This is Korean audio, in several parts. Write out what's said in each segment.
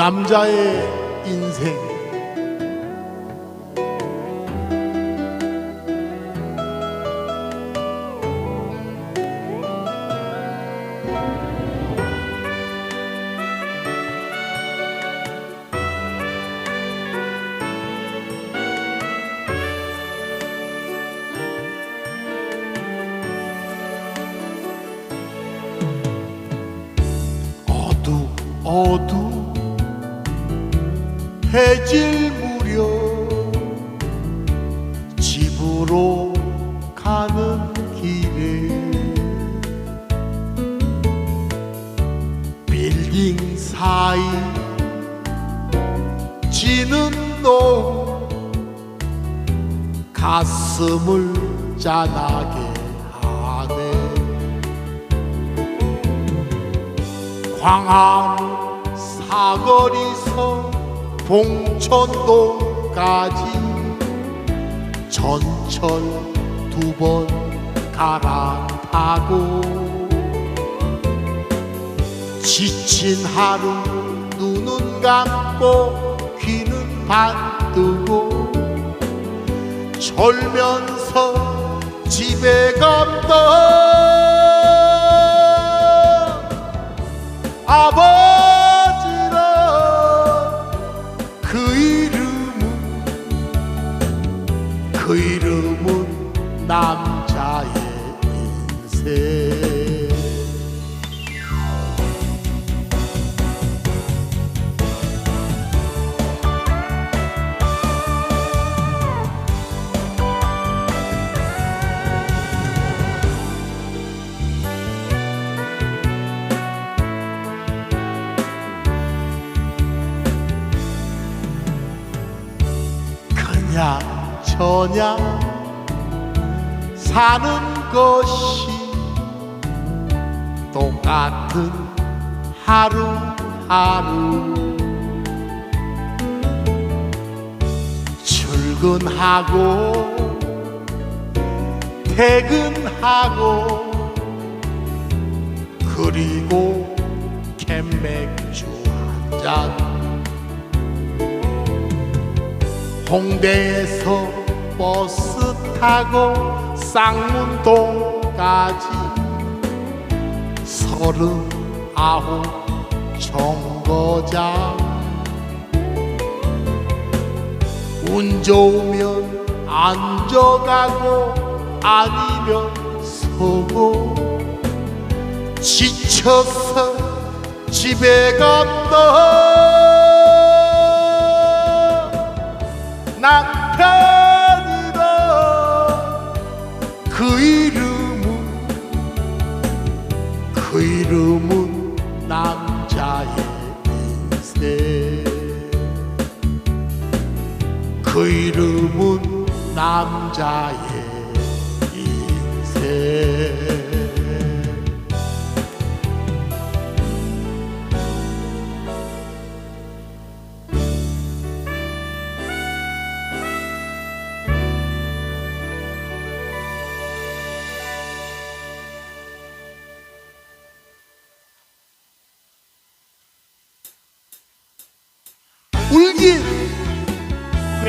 남자의 인생 노? 가슴을 짠하게 하네. 광안 사거리서 봉천동까지 전철 두 번 갈아타고 지친 하루 눈은 감고 반뜨고 졸면서 집에 갔다. 아버 그냥 저냥 사는 것이 똑같은 하루하루. 출근하고 퇴근하고 그리고 캔맥주 한잔 홍대에서 버스 타고 쌍문동까지 서른 아홉 정거장. 운 좋으면 앉아가고 아니면 서고. 지쳐서 집에 간다 남편이라. 그 이름은 그 이름은 남자의 인생. 그 이름은 남자의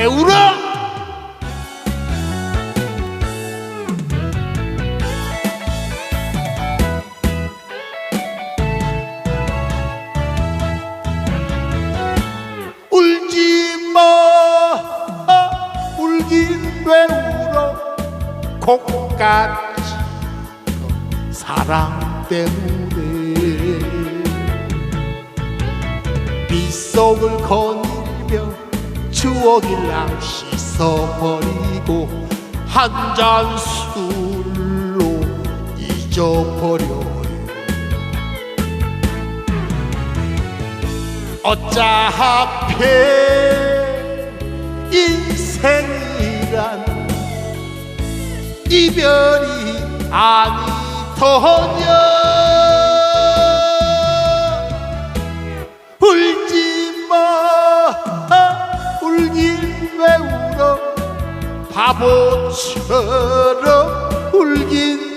왜 울어? 울지 마. 아, 울긴 왜 울어? 콩같이 사랑 때문에. 빗속을 거닐며 추억이랑 씻어버리고 한 잔 술로 잊어버려요. 어차피 인생이란 이별이 아니더냐 왜 울어 바보처럼 울긴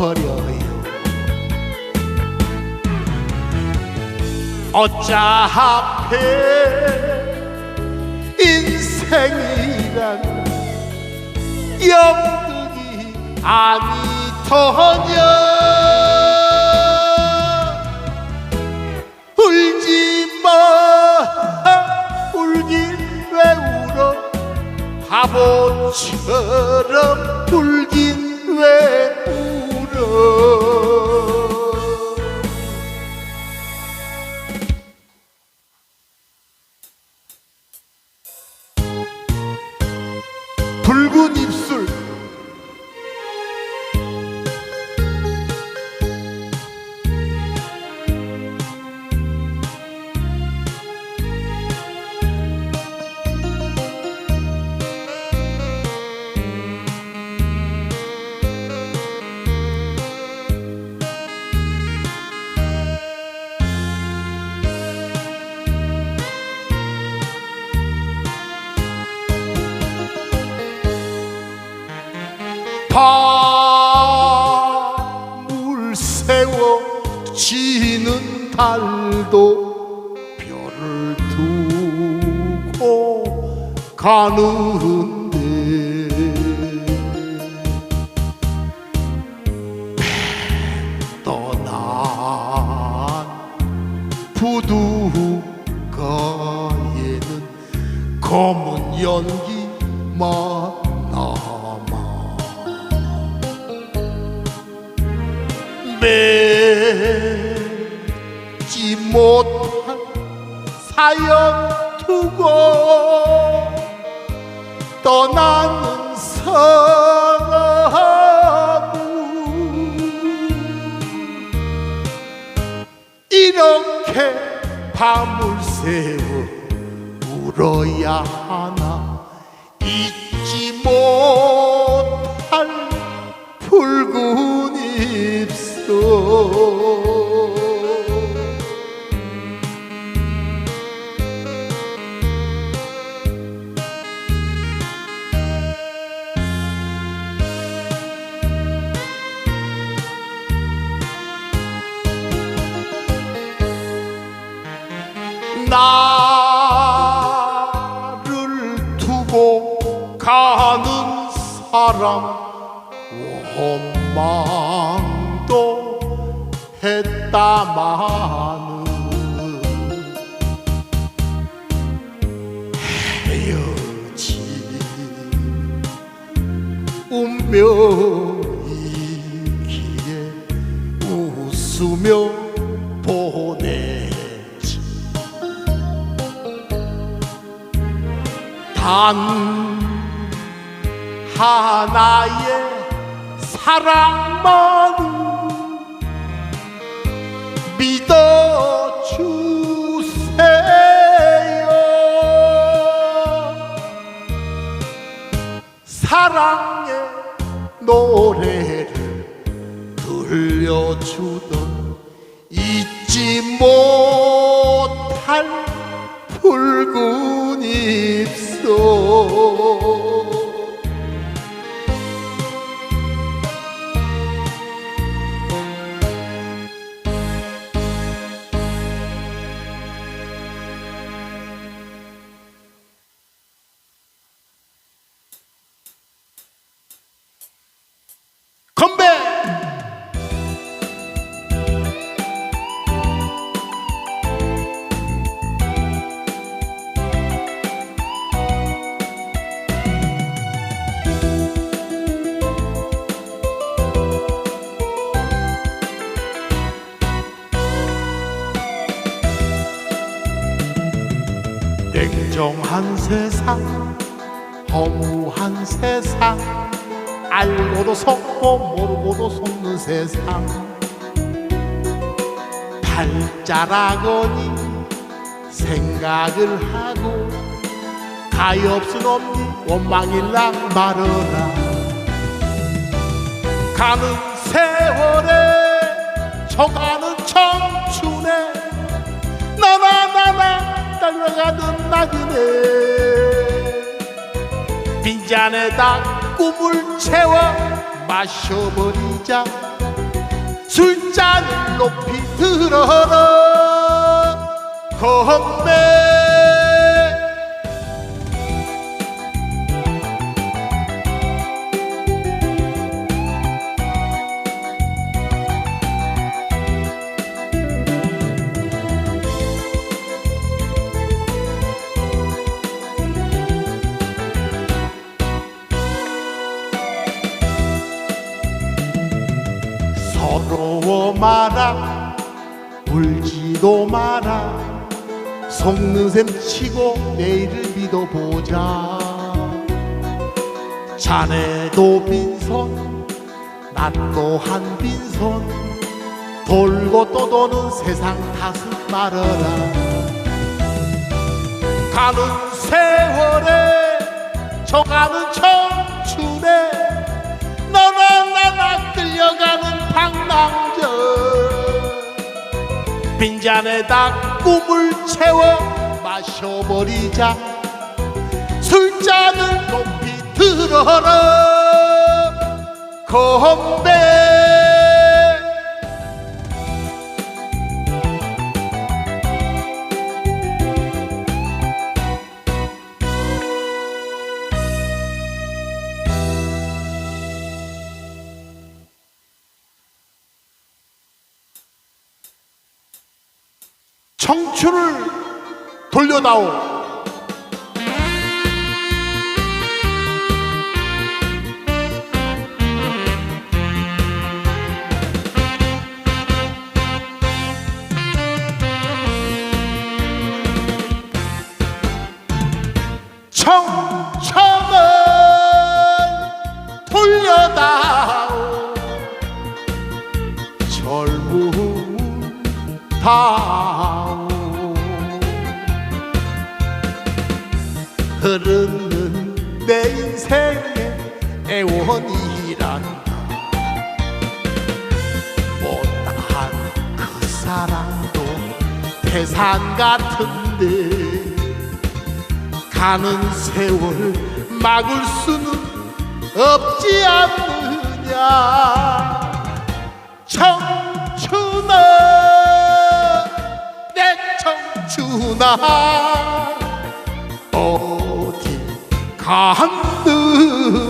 버려요. 어차피 인생이란 영등이 아니더냐? 울지 마. 울긴 왜 울어 바보처럼 울긴 왜 울어 붉 달도 별을 두고 가는 하나 잊지 못할 붉은 입술. 나 사람 원망도 했다마는 헤어진 운명이기에 웃으며 보내지 단 하나의 사랑만을 믿어주세요. 사랑의 노래를 들려주던 잊지 못할 붉은 입술 냉정한 세상 허무한 세상 알고도 속고 모르고도 속는 세상. 발자라거니 생각을 하고 가엾은 없니 원망일랑 말어라. 가는 세월에 저가는 청춘에 난 빈잔에다 꿈을 채워 마셔버리자. 술잔을 높이 들어라 건배 마라 울지도 마라. 속는 셈 치고 내일을 믿어보자. 자네도 빈손 나 또한 빈손. 돌고 또 도는 세상 탓은 말아라. 가는 세월에 저가는 청춘에 너나 나나 끌려가는 방랑저 빈잔에다 꿈을 채워 마셔버리자. 술잔을 높이 들어라. 건배 청춘을 돌려다오 흐르는 내 인생의 애원이란다. 못다한 그 사랑도 태산 같은데 가는 세월 막을 수는 없지 않느냐. 청춘아 내 청춘아 갔느냐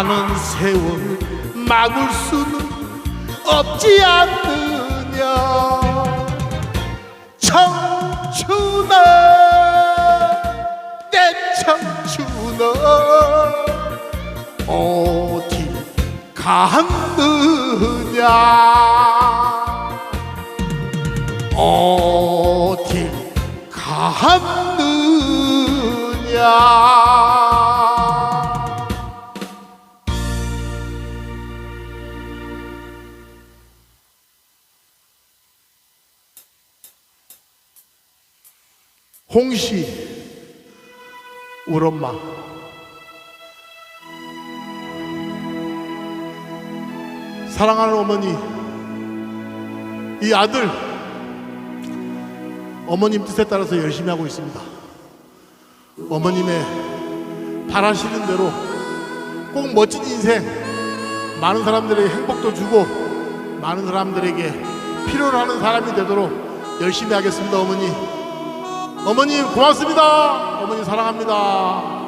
가는 세월 막을 수는 없지 않느냐. 청춘아 내 청춘아 어디 갔느냐. 어디 갔느냐 홍시 우리 엄마. 사랑하는 어머니 이 아들 어머님 뜻에 따라서 열심히 하고 있습니다. 어머님의 바라시는 대로 꼭 멋진 인생 많은 사람들에게 행복도 주고 많은 사람들에게 필요로 하는 사람이 되도록 열심히 하겠습니다 어머니 어머님 고맙습니다. 어머니 사랑합니다.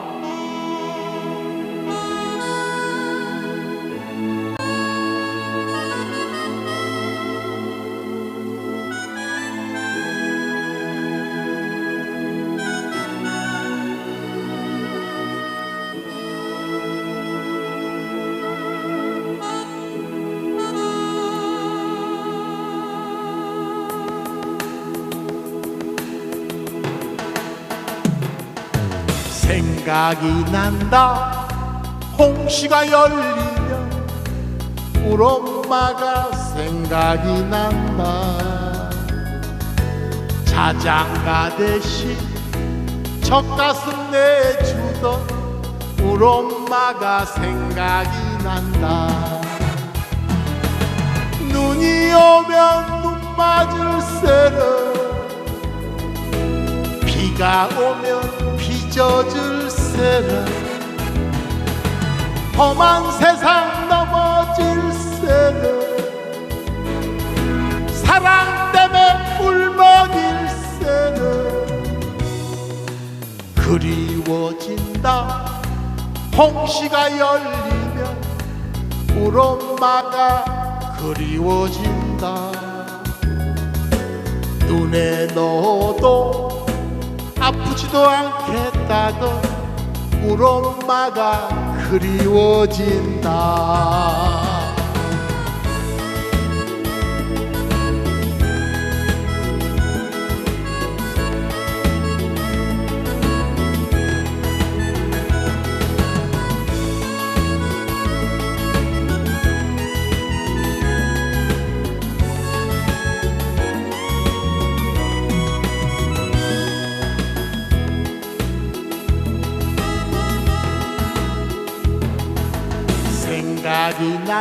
생각이 난다. 홍시가 열리면 우리 엄마가 생각이 난다. 자장가 대신 젖가슴 내주던 우리 엄마가 생각이 난다. 눈이 오면 눈 맞을세라 비가 오면 비 젖을 세라 험한 세상 넘어질세라 사랑 때문에 울먹일세라 그리워진다. 홍시가 열리면 우리 엄마가 그리워진다. 눈에 넣어도 아프지도 않겠다던 우리 엄마가 그리워진다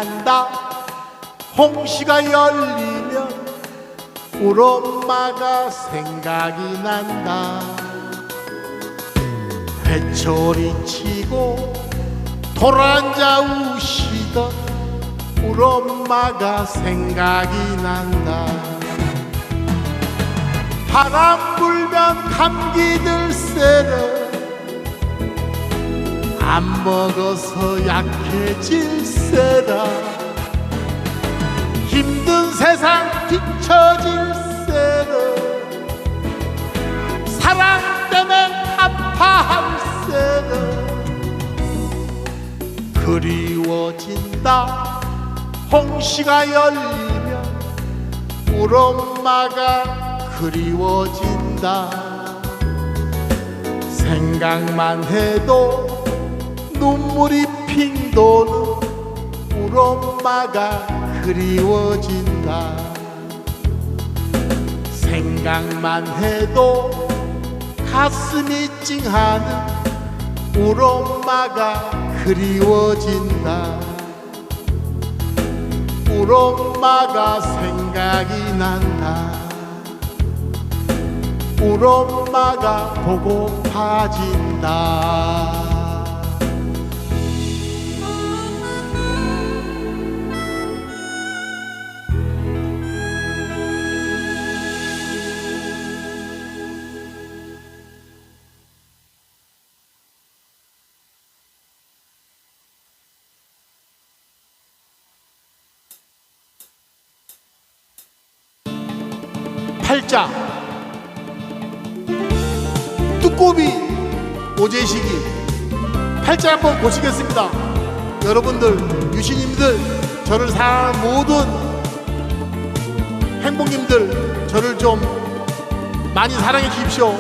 난다. 홍시가 열리면 우리 엄마가 생각이 난다. 회초리 치고 돌아앉아 우시던 우리 엄마가 생각이 난다. 바람 불면 감기 들세라 안 먹어서 약해질세라. 힘든 세상 뒤처질세라. 사랑 때문에 아파할세라. 그리워진다. 홍시가 열리면 우리 엄마가 그리워진다. 생각만 해도 눈물이 핑 도는 우리 엄마가 그리워진다. 생각만 해도 가슴이 찡하는 우리 엄마가 그리워진다. 우리 엄마가 생각이 난다. 우리 엄마가 보고파진다 팔자 뚜꼬비 오재식이 팔자 한번 보시겠습니다. 여러분들 유신님들 저를 사랑하는 모든 행복님들 저를 좀 많이 사랑해 주십시오.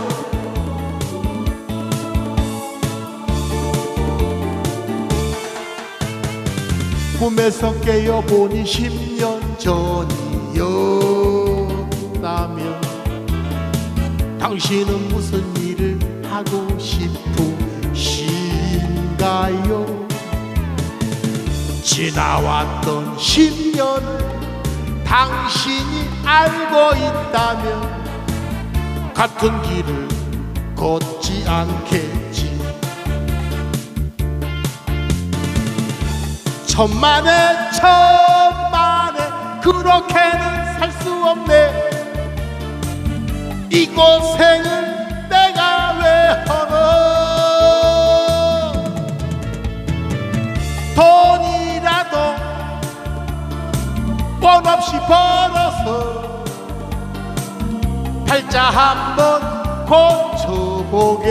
꿈에서 깨어보니 10년 전이었 당신은 무슨 일을 하고 싶으신가요? 지나왔던 10년을 당신이 알고 있다면 같은 길을 걷지 않겠지 천만에 천만에 그렇게는 살 수 없네 이곳에는 내가 왜 허러 돈이라도 원 없이 벌어서 팔자 한번 고쳐보겠네.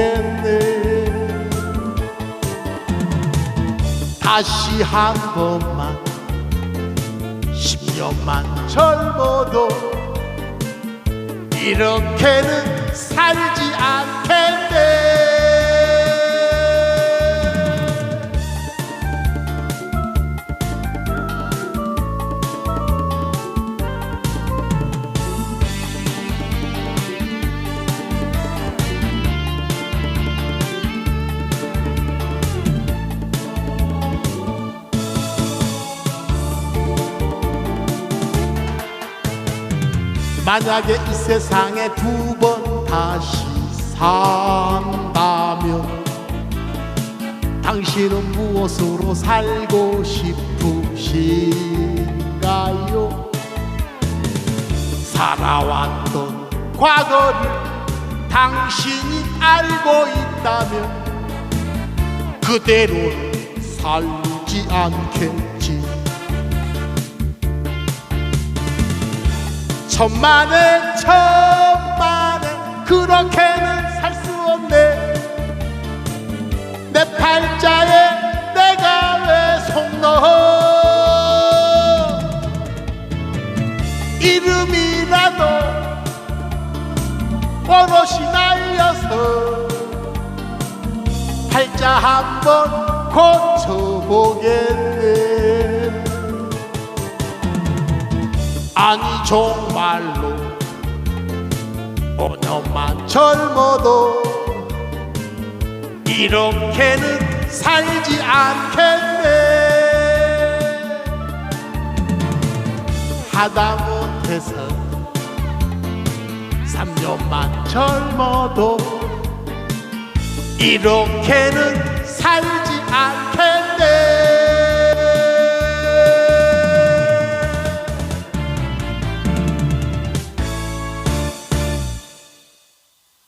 다시 한 번만 10년만 젊어도 이렇게는 살지 않겠네 만약에 이 세상에 두 번 다시 산다면 당신은 무엇으로 살고 싶으신가요? 살아왔던 과거를 당신이 알고 있다면 그대로는 살지 않겠 천만에 천만에 그렇게는 살 수 없네. 내 팔자에 내가 왜 속 넣어? 이름이라도 오롯이 날려서 팔자 한번 고쳐보겠네 아니 정말로 5년만 젊어도 이렇게는 살지 않겠네. 하다못해서 3년만 젊어도 이렇게는